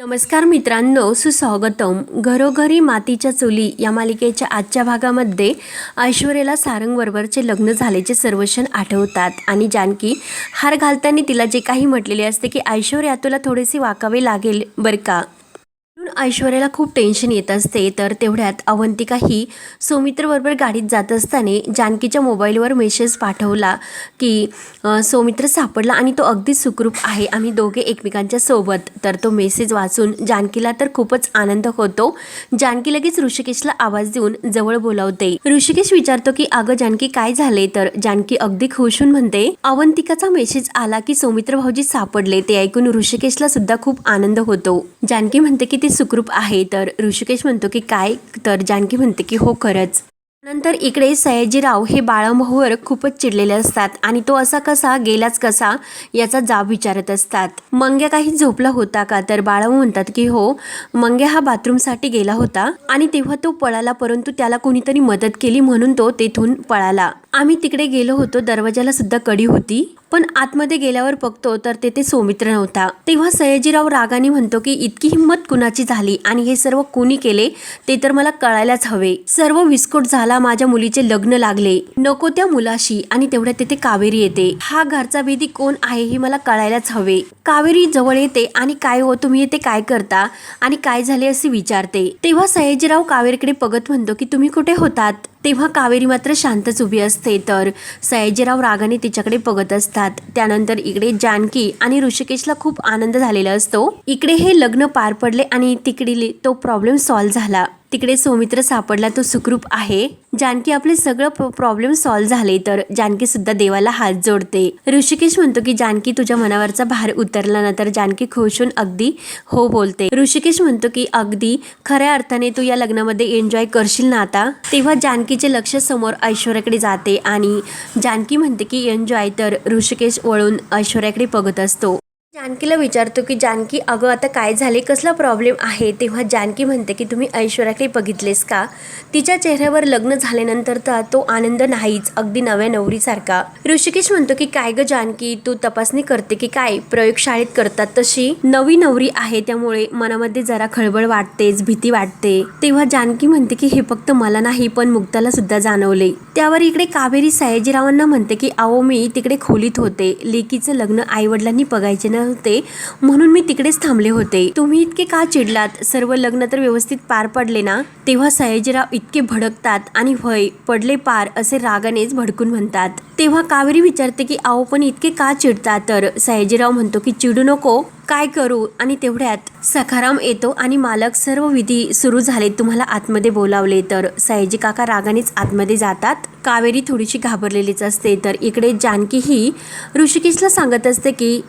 नमस्कार मित्रांनो सुस्वागतम. घरोघरी मातीच्या चुली या मालिकेच्या आजच्या भागामध्ये ऐश्वर्याला सारंगबरोबरचे लग्न झाल्याचे सर्वक्षण आठवतात आणि जानकी हार घालताना तिला जे काही म्हटलेले असते की ऐश्वर्या तुला थोडेसे वाकावे लागेल बरं का? ऐश्वर्याला खूप टेन्शन येत असते. तर तेवढ्यात अवंतिका ही सौमित्रबरोबर गाडीत जात असताना जानकीच्या मोबाईलवर मेसेज पाठवला की सौमित्र सापडला आणि तो अगदी सुखरूप आहे. आम्ही दोघे एकमेकांच्या सोबत. तर तो मेसेज वाचून जानकीला तर खूपच आनंद होतो. जानकी लगेच ऋषिकेशला आवाज देऊन जवळ बोलावते. ऋषिकेश विचारतो की अगं जानकी काय झाले तर जानकी अगदी खुशून होऊन म्हणते अवंतिकाचा मेसेज आला की सौमित्र भाऊजी सापडले. ते ऐकून ऋषिकेशला सुद्धा खूप आनंद होतो. जानकी म्हणते की ते सुखरूप आहे. तर ऋषिकेश म्हणतो की काय? तर जानकी म्हणते की हो खरंच. नंतर इकडे सयाजीराव हे बाळामोहवर खूपच चिडलेले असतात आणि तो असा कसा गेलाच कसा याचा जाब विचारत असतात. मंग्या काही झोपला होता का? तर बाळामो म्हणतात की हो मंग्या हा बाथरूमसाठी गेला होता आणि तेव्हा तो पळाला परंतु त्याला कोणीतरी मदत केली म्हणून तो तेथून पळाला. आम्ही तिकडे गेलो होतो. दरवाजाला सुद्धा कडी होती. पण आतमध्ये गेल्यावर बघतो तर तेथे सौमित्र नव्हता. तेव्हा सयाजीराव रागाने म्हणतो की इतकी हिंमत कुणाची झाली? आणि हे सर्व कुणी केले? ते तर मला कळायलाच हवे. सर्व विस्फोट झाला माझ्या मुलीचे लग्न लागले. नको त्या मुलाशी. आणि तेवढ्या तेथे कावेरी येते. हा घरचा वेदी कोण आहे हे मला कळायलाच हवे. कावेरी जवळ येते. आणि काय हो तुम्ही येते काय करता? आणि काय झाले असे विचारते. तेव्हा सयाजीराव कावेरीकडे बघत म्हणतो की तुम्ही कुठे होतात? तेव्हा कावेरी मात्र शांतच उभी असते. तर सयाजीराव रागाने तिच्याकडे बघत असतात. त्यानंतर इकडे जानकी आणि ऋषिकेशला खूप आनंद झालेला असतो. इकडे हे लग्न पार पडले आणि तिकडे तो प्रॉब्लेम सॉल्व्ह झाला. तिकडे सौमित्र सापडला तो सुखरूप आहे. जानकी आपले सगळं प्रॉब्लेम सॉल्व्ह झाले तर जानकी सुद्धा देवाला हात जोडते. ऋषिकेश म्हणतो की जानकी तुझ्या मनावरचा भार उतरला ना तर जानकी खुश होऊन अगदी हो बोलते. ऋषिकेश म्हणतो की अगदी. खऱ्या अर्थाने तू या लग्नामध्ये एन्जॉय करशील ना आता? तेव्हा जानकीचे लक्ष समोर ऐश्वर्याकडे जाते आणि जानकी म्हणते की एन्जॉय तर ऋषिकेश वळून ऐश्वर्याकडे बघत असतो. जानकीला विचारतो की जानकी अगं आता काय झाले कसला प्रॉब्लेम आहे? तेव्हा जानकी म्हणते की तुम्ही ऐश्वर्याकडे बघितलेस का? तिच्या चेहऱ्यावर लग्न झाल्यानंतर तर तो आनंद नाहीच अगदी नव्या नवरीसारखा. ऋषिकेश म्हणतो की काय ग जानकी तू तपासणी करते की काय? प्रयोगशाळेत करतात तशी? नवी नवरी आहे त्यामुळे मनामध्ये जरा खळबळ वाटतेच भीती वाटते. तेव्हा जानकी म्हणते की हे फक्त मला नाही पण मुक्ताला सुद्धा जाणवले. त्यावर इकडे कावेरी सयाजीरावांना म्हणते की अहो मी तिकडे खोलीत होते. लेकीचं लग्न आईवडिलांनी बघायचे ना बघायचे होते. म्हणून मी तिकडेच थांबले होते. तुम्ही इतके का चिडलात? सर्व लग्न तर व्यवस्थित पार पडले ना? तेव्हा सयाजीराव इतके भडकतात आणि व्हय पडले पार असे रागानेच भडकून म्हणतात. तेव्हा कावेरी विचारते की आहो पण इतके का चिडतात? तर सयाजीराव म्हणतो की चिडू नको. काय करू? आणि तेवढ्यात सखाराम येतो आणि मालक सर्व विधी सुरू झाले तुम्हाला आतमध्ये बोलावले. तर सयाजी काका रागानेच आतमध्ये जातात. कावेरी थोडीशी घाबरलेलीच असते. तर इकडे जानकी ही ऋषिकेशला सांगत असते की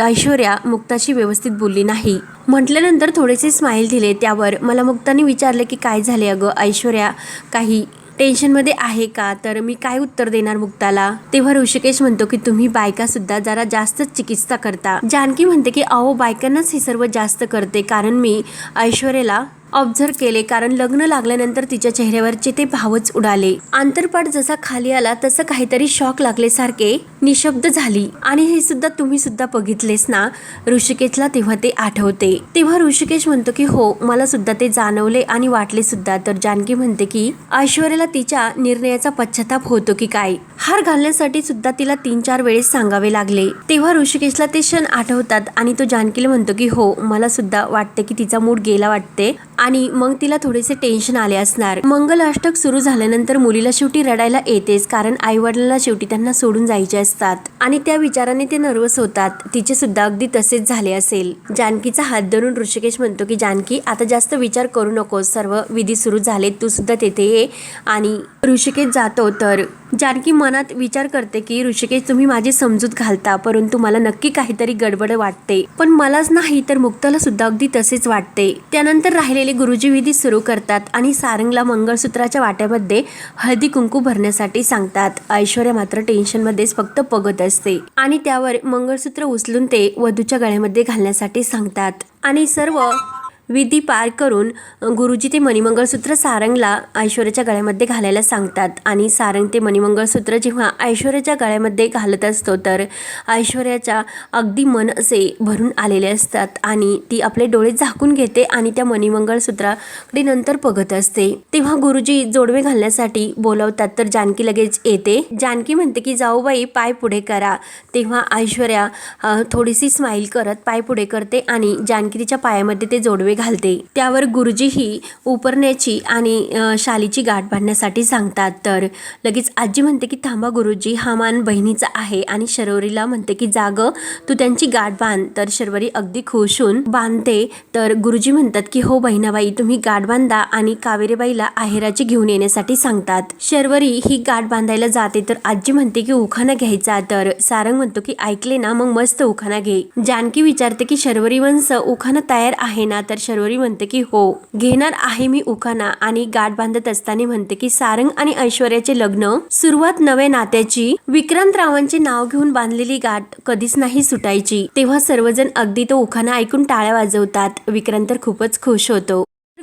ऐश्वर्या मुक्ताशी व्यवस्थित बोलली नाही. म्हटल्यानंतर थोडेसे स्माईल दिले. त्यावर मला मुक्ताने विचारले की काय झाले अगं? ऐश्वर्या काही टेन्शनमध्ये आहे का? तर मी काय उत्तर देणार मुक्ताला? तेव्हा ऋषिकेश म्हणतो की तुम्ही बायका सुद्धा जरा जास्तच चिकित्सा करता. जानकी म्हणते की अहो बायकांनाच हे सर्व जास्त करते. कारण मी ऐश्वर्याला ऑब्झर्व केले. कारण लग्न लागल्यानंतर तिच्या चेहऱ्यावरचे ते भावच उडाले. आंतरपाठ जसा खाली आला तसं काहीतरी शॉक लागल्यासारखे निशब्द झाली. आणि हे सुद्धा तुम्ही सुद्धा बघितलेस ना? ऋषिकेशला तेव्हा ते आठवते. तेव्हा ऋषिकेश म्हणतो की हो मला सुद्धा ते जाणवले आणि वाटले सुद्धा. तर जानकी म्हणते की ऐश्वर्याला तिच्या निर्णयाचा पश्चाताप होतो की काय? हार घालण्यासाठी सुद्धा तिला तीन चार वेळेस सांगावे लागले. तेव्हा ऋषिकेशला ते क्षण आठवतात आणि तो जानकीला म्हणतो की हो मला सुद्धा वाटते की तिचा मूड गेला वाटते आणि मग तिला थोडेसे टेन्शन आले असणार. मंगल अष्टक सुरू झाल्यानंतर मुलीला शेवटी रडायला येतेच कारण आई वडिलांना शेवटी त्यांना सोडून जायचे असतात. आणि त्या विचाराने ते नर्वस होतात. तिचे सुद्धा अगदी तसेच झाले असेल. जानकीचा हात धरून ऋषिकेश म्हणतो की जानकी आता जास्त विचार करू नकोस. सर्व विधी सुरू झाले तू सुद्धा तेथे ये. आणि ऋषिकेश जातो. तर जानकी मनात विचार करते की ऋषिकेश तुम्ही माझी समजूत घालता परंतु मला नक्की काहीतरी गडबड वाटते. पण मलाच नाही तर मुक्ताला सुद्धा अगदी तसेच वाटते. त्यानंतर राहिलेले गुरुजी विधी सुरू करतात आणि सारंगला मंगळसूत्राच्या वाट्यामध्ये हळदी कुंकू भरण्यासाठी सांगतात. ऐश्वर्या मात्र टेन्शनमध्येच फक्त पगत असते. आणि त्यावर मंगळसूत्र उचलून ते वधूच्या गळ्यामध्ये घालण्यासाठी सांगतात. आणि सर्व विधी पार करून गुरुजी ते मणिमंगळसूत्र सारंगला ऐश्वर्याच्या गळ्यामध्ये घालायला सांगतात. आणि सारंग ते मणिमंगळसूत्र जेव्हा ऐश्वर्याच्या गळ्यामध्ये घालत असतो तर ऐश्वर्याच्या अगदी मन असे भरून आलेले असतात आणि ती आपले डोळे झाकून घेते आणि त्या मणिमंगळसूत्राकडे नंतर बघत असते. तेव्हा गुरुजी जोडवे घालण्यासाठी बोलवतात तर जानकी लगेच येते. जानकी म्हणते की जाऊबाई पाय पुढे करा. तेव्हा ऐश्वर्या थोडीशी स्माईल करत पाय पुढे करते आणि जानकी तिच्या पायामध्ये ते जोडवे घालते. त्यावर गुरुजी ही उपरण्याची आणि शालीची गाठ बांधण्यासाठी सांगतात. तर लगेच आजी म्हणते की थांबा गुरुजी हा मान बहिणीचा आहे आणि शर्वरीला म्हणते की जाग तू त्यांची गाठ बांध. तर शर्वरी अगदी खुश होऊन बांधते. तर गुरुजी म्हणतात की हो बहिणाबाई तुम्ही गाठ बांधा आणि कावेरीबाईला आहेराची घेऊन येण्यासाठी सांगतात. शर्वरी ही गाठ बांधायला जाते तर आजी म्हणते की उखाणा घ्यायचा. तर सारंग म्हणतो की ऐकले ना मग मस्त उखाणा घे. जानकी विचारते की शर्वरी वंश उखाणा तयार आहे ना? तर शर्वरी म्हणते की हो घेणार आहे मी उखाना आणि गाठ बांधत असताना म्हणते की सारंग आणि ऐश्वर्याचे लग्न सुरुवात नवे नात्याची विक्रांत रावांचे नाव घेऊन बांधलेली गाठ कधीच नाही सुटायची. तेव्हा सर्वजण अगदी तो उखाना ऐकून टाळ्या वाजवतात. विक्रांत तर खूपच खुश होतो.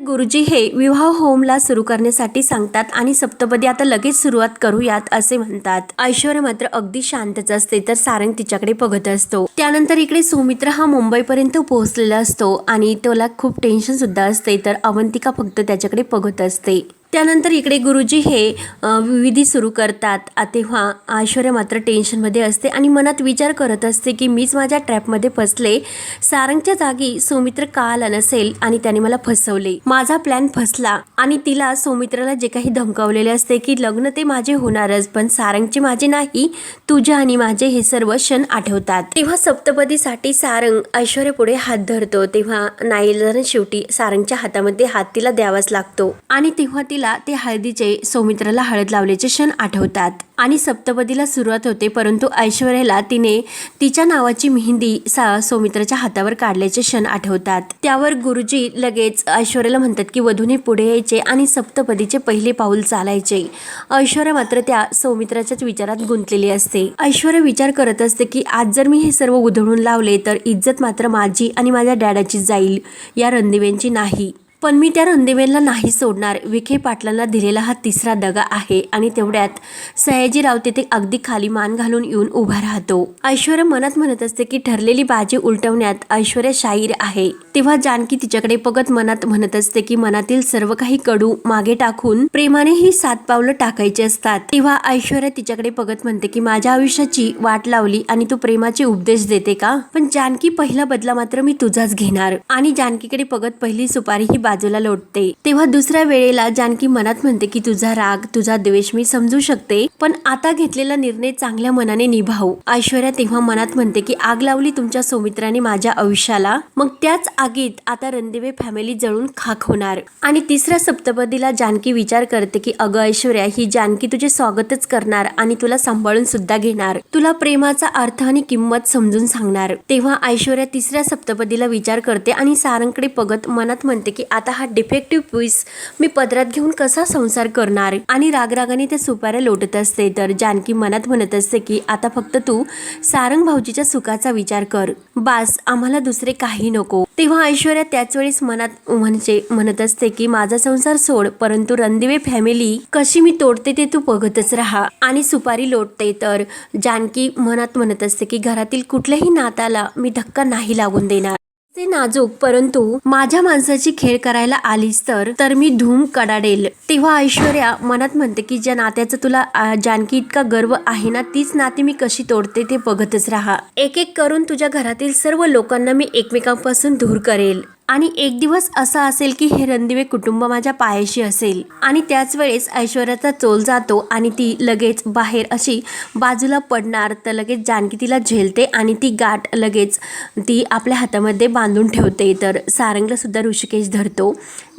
गुरुजी हे विवाह होमला सुरू करण्यासाठी सांगतात आणि सप्तपदी आता लगेच सुरुवात करूयात असे म्हणतात. ऐश्वर्या मात्र अगदी शांतच असते तर सारंग तिच्याकडे बघत असतो. त्यानंतर इकडे सुमित्र हा मुंबईपर्यंत पोहोचलेला असतो आणि त्याला खूप टेन्शन सुद्धा असते तर अवंतिका फक्त त्याच्याकडे बघत असते. त्यानंतर इकडे गुरुजी हे विधी सुरू करतात. तेव्हा ऐश्वर्या मात्र टेन्शनमध्ये असते आणि मनात विचार करत असते की मीच माझ्या ट्रॅपमध्ये फसले. सारंगच्या जागी सौमित्र का आला नसेल आणि त्याने मला फसवले. माझा प्लॅन फसला आणि तिला सौमित्राला जे काही धमकावलेले असते की लग्न ते माझे होणारच पण सारंगचे माझे नाही तुझे आणि माझे हे सर्व क्षण आठवतात. तेव्हा सप्तपदीसाठी सारंग ऐश्वर्या पुढे हात धरतो. तेव्हा नाईलाजाने शेवटी सारंगच्या हातामध्ये हात तिला द्यावाच लागतो. आणि तेव्हा ती सप्तपदीला ते हळदीचे सौमित्राला हळद लावल्याचे क्षण आठवतात. आणि सप्तपदीला सुरुवात होते परंतु ऐश्वर्याला तिने तिच्या नावाची मेहंदी सा सौमित्राच्या हातावर काढल्याचे क्षण आठवतात. त्यावर गुरुजी लगेच ऐश्वर्याला म्हणतात की वधूने पुढे यायचे आणि सप्तपदीचे पहिले पाऊल चालायचे. ऐश्वर्या मात्र त्या सौमित्राच्याच विचारात गुंतलेली असते. ऐश्वर्या विचार करत असते की आज जर मी हे सर्व उधळून लावले तर इज्जत मात्र माझी आणि माझ्या डॅडाची जाईल या रणदिव्यांची नाही. पण मी त्या रणदेवेंना नाही सोडणार. विखे पाटलांना दिलेला हा तिसरा दगा आहे आणि तेवढ्यात सयाजीराव तिथे अगदी खाली मान घालून येऊन उभा राहतो. ऐश्वर्या मनात म्हणत असते की ठरलेली बाजी उलटवण्यात ऐश्वर्या शाहीर आहे. तेव्हा जानकी तिच्याकडे बघत मनात म्हणत असते की मनातील सर्व काही कडू मागे टाकून प्रेमाने ही सात पावलं टाकायची असतात. तेव्हा ऐश्वर्या तिच्याकडे बघत म्हणते की माझ्या आयुष्याची वाट लावली आणि तू प्रेमाचे उपदेश देते का? पण जानकी पहिला बदला मात्र मी तुझाच घेणार. आणि जानकीकडे बघत पहिली सुपारी ही बाजूला लोटते. तेव्हा दुसऱ्या वेळेला जानकी मनात म्हणते की तुझा राग तुझा द्वेष मी समजू शकते पण आता घेतलेला निर्णय चांगल्या मनाने निभावू. ऐश्वर्या तेव्हा मनात म्हणते की आग लावली तुमच्या सौमित्राने माझ्या आयुष्याला. मग त्याच आगीत आता रणदिवे फॅमिली जळून खाक होणार. आणि तिसऱ्या सप्तपदीला जानकी विचार करते की अगं ऐश्वर्या ही जानकी तुझे स्वागतच करणार आणि तुला सांभाळून सुद्धा घेणार. तुला प्रेमाचा अर्थ आणि किंमत समजून सांगणार. तेव्हा ऐश्वर्या तिसऱ्या सप्तपदीला विचार करते आणि सारंगकडे पगत मनात म्हणते की आता हा डिफेक्टिव्ह पीस मी पदरात घेऊन कसा संसार करणार? आणि रागरागाने त्या सुपाऱ्या लोटत असते. तर जानकी मनात म्हणत असते की आता फक्त तू सारंग भाऊजीच्या सुखाचा विचार कर. बास आम्हाला दुसरे काही नको. तेव्हा ऐश्वर्या त्याच वेळेस मनात म्हणजे म्हणत असते की माझा संसार सोड परंतु रणदिवे फॅमिली कशी मी तोडते ते तू बघतच राहा. आणि सुपारी लोटते. तर जानकी मनात म्हणत असते की घरातील कुठल्याही नाताला मी धक्का नाही लागून देणार. ते नाजूक परंतु माझ्या माणसाची खेळ करायला आलीस तर तर मी धूम कडाडेल. तेव्हा ऐश्वर्या मनात म्हणते की ज्या नात्याचा तुला जानकी इतका गर्व आहे ना तीच नाती मी कशी तोडते ते बघतच राहा. एक एक करून तुझ्या घरातील सर्व लोकांना मी एकमेकांपासून दूर करेल. आणि एक दिवस असा असेल की हे रणदिवे कुटुंब माझ्या पायाशी असेल. आणि त्याच वेळेस ऐश्वर्याचा चोल जातो आणि ती लगेच बाहेर अशी बाजूला पडणार तर लगेच जानकी तिला झेलते आणि ती गाठ लगेच ती आपल्या हातामध्ये बांधून ठेवते. तर सारंगलासुद्धा ऋषिकेश धरतो.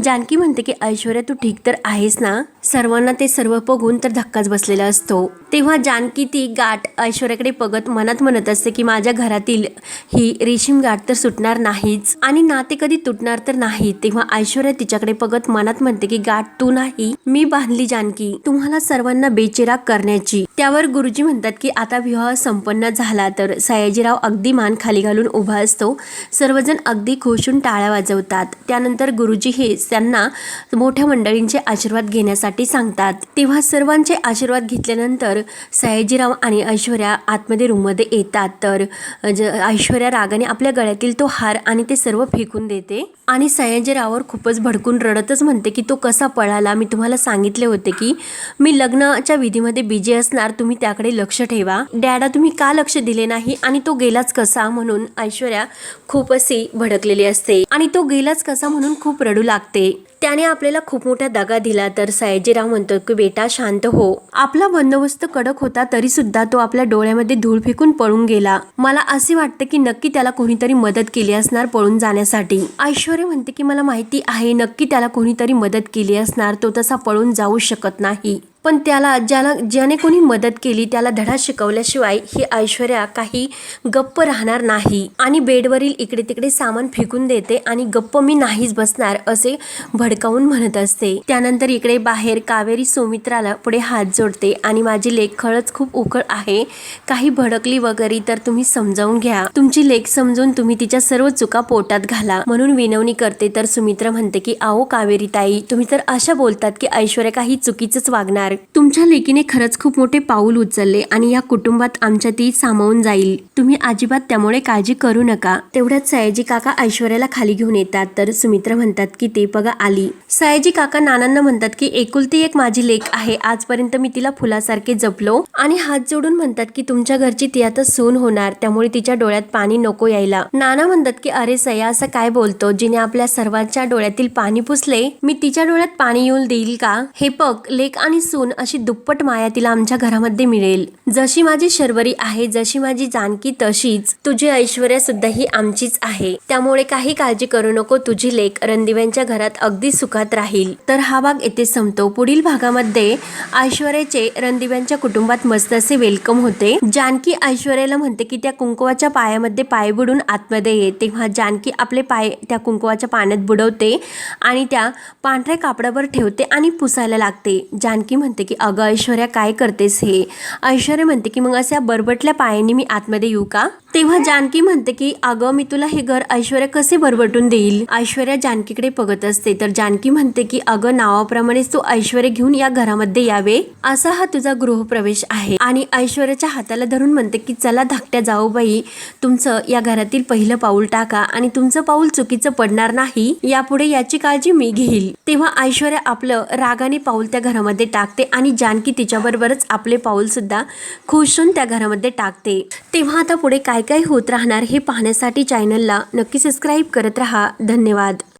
जानकी म्हणते की ऐश्वर्या तू ठीक तर आहेस ना? सर्वांना ते सर्व बघून तर धक्काच बसलेला असतो. तेव्हा जानकी ती गाठ ऐश्वर्याकडे बघत मनात म्हणत असते की माझ्या घरातील ही रेशीम गाठ तर सुटणार नाहीच. आणि नाते कधी तुटणार तर नाही. तेव्हा ऐश्वर्या तिच्याकडे बघत मनात म्हणते की गाठ तू नाही मी बांधली जानकी. तुम्हाला सर्वांना बेचिराग करण्याची. त्यावर गुरुजी म्हणतात की आता विवाह संपन्न झाला तर सयाजीराव अगदी मान खाली घालून उभा असतो. सर्वजण अगदी खुशून टाळ्या वाजवतात. त्यानंतर गुरुजी हे त्यांना मोठ्या मंडळींचे आशीर्वाद घेण्यासाठी सांगतात. तेव्हा सर्वांचे आशीर्वाद घेतल्यानंतर सयाजीराव आणि ऐश्वर्या आतमध्ये रूममध्ये येतात. तर ज ऐश्वर्या रागाने आपल्या गळ्यातील तो हार आणि ते सर्व फेकून देते आणि सयाजीरावर खूपच भडकून रडतच म्हणते की तो कसा पळाला? मी तुम्हाला सांगितले होते की मी लग्नाच्या विधीमध्ये बिजी असणार. तुम्ही त्याकडे लक्ष ठेवा. डॅडा तुम्ही का लक्ष दिले नाही? आणि तो गेलाच कसा? म्हणून ऐश्वर्या खूप अशी भडकलेली असते. आणि तो गेलाच कसा म्हणून खूप रडू लागते. त्याने आपल्याला खूप मोठा दगा दिला. तर सयाजीराव म्हणतो की बेटा शांत हो. आपला बंदोबस्त कडक होता तरी सुद्धा तो आपल्या डोळ्यामध्ये धूळ फेकून पळून गेला. मला असे वाटते की नक्की त्याला कोणीतरी मदत केली असणार पळून जाण्यासाठी. ऐश्वर्या म्हणते की मला माहिती आहे नक्की त्याला कोणीतरी मदत केली असणार. तो तसा पळून जाऊ शकत नाही. पण त्याला ज्याला ज्याने कोणी मदत केली त्याला धडा शिकवल्याशिवाय ही ऐश्वर्या काही गप्प राहणार नाही आणि बेडवरील इकडे तिकडे सामान फेकून देते आणि गप्प मी नाहीच बसणार असे भडकावून म्हणत असते. त्यानंतर इकडे बाहेर कावेरी सुमित्राला पुढे हात जोडते आणि माझी लेख खरंच खूप उकळ आहे. काही भडकली वगैरे तर तुम्ही समजावून घ्या. तुमची लेख समजून तुम्ही तिच्या सर्व चुका पोटात घाला. म्हणून विनवणी करते तर सुमित्रा म्हणते की आओ कावेरी ताई तुम्ही तर अशा बोलतात की ऐश्वर्या काही चुकीचंच वागणार तुमच्या लेकीने खरंच खूप मोठे पाऊल उचलले आणि या कुटुंबात आमच्या ती सामावून जाईल. तुम्ही अजिबात त्यामुळे काळजी करू नका. तेवढ्यात सयाजी काका ऐश्वर्याला खाली घेऊन येतात तर सुमित्रा म्हणतात की ते बघा आली. सयाजी काका नानांना म्हणतात की एकुलती एक माझी लेख आहे. आजपर्यंत मी तिला फुलासारखे जपलो आणि हात जोडून म्हणतात की तुमच्या घरची ती आता सून होणार. त्यामुळे तिच्या डोळ्यात पाणी नको यायला. नाना म्हणतात की अरे सया असं काय बोलतो? जिने आपल्या सर्वांच्या डोळ्यातील पाणी पुसले मी तिच्या डोळ्यात पाणी येऊन देईल का? हे पग लेख आणि सून अशी दुप्पट माया तिला आमच्या घरामध्ये मिळेल. जशी माझी शर्वरी आहे जशी माझी जानकी तशीच तुझी ऐश्वर्या सुद्धा ही आमचीच आहे. त्यामुळे काही काळजी करू नको तुझी लेख रणदिव्यांच्या घरात अगदी सुखात राहील. तर हा भाग येथे संपतो. पुढील भागामध्ये ऐश्वर्याचे रणदिव्यांच्या कुटुंबात मस्त असे वेलकम होते. जानकी ऐश्वर्याला म्हणते की त्या कुंकुवाच्या पायामध्ये पाय बुडून आतमध्ये ये. तेव्हा जानकी आपले पाय त्या कुंकुवाच्या पाण्यात बुडवते आणि त्या पांढऱ्या कापडावर ठेवते आणि पुसायला लागते. जानकी म्हणते म्हणते की अगं ऐश्वर्या काय करतेस हे? ऐश्वर्या म्हणते की मग अशा बरबटल्या पायाने मी आतमध्ये येऊ का? तेव्हा जानकी म्हणते की अगं मी तुला हे घर ऐश्वर्या कसे बरबटून देईल? ऐश्वर्या जानकीकडे बघत असते. तर जानकी म्हणते की अगं नावाप्रमाणेच तू ऐश्वर्या घेऊन या घरामध्ये यावे. असा हा तुझा गृहप्रवेश आहे. आणि ऐश्वर्याच्या हाताला धरून म्हणते की चला धाकट्या जाऊ बाई. तुमचं या घरातील पहिलं पाऊल टाका आणि तुमचं पाऊल चुकीचं पडणार नाही. यापुढे याची काळजी मी घेईल. तेव्हा ऐश्वर्या आपलं रागाने पाऊल त्या घरामध्ये टाकते आणि जानकी तिच्याबरोबरच आपले पाऊल सुद्धा खुश होऊन त्या घरामध्ये टाकते. तेव्हा आता पुढे काय काय काय होत राहणार हे पाहण्यासाठी चॅनलला नक्की सबस्क्राईब करत रहा. धन्यवाद.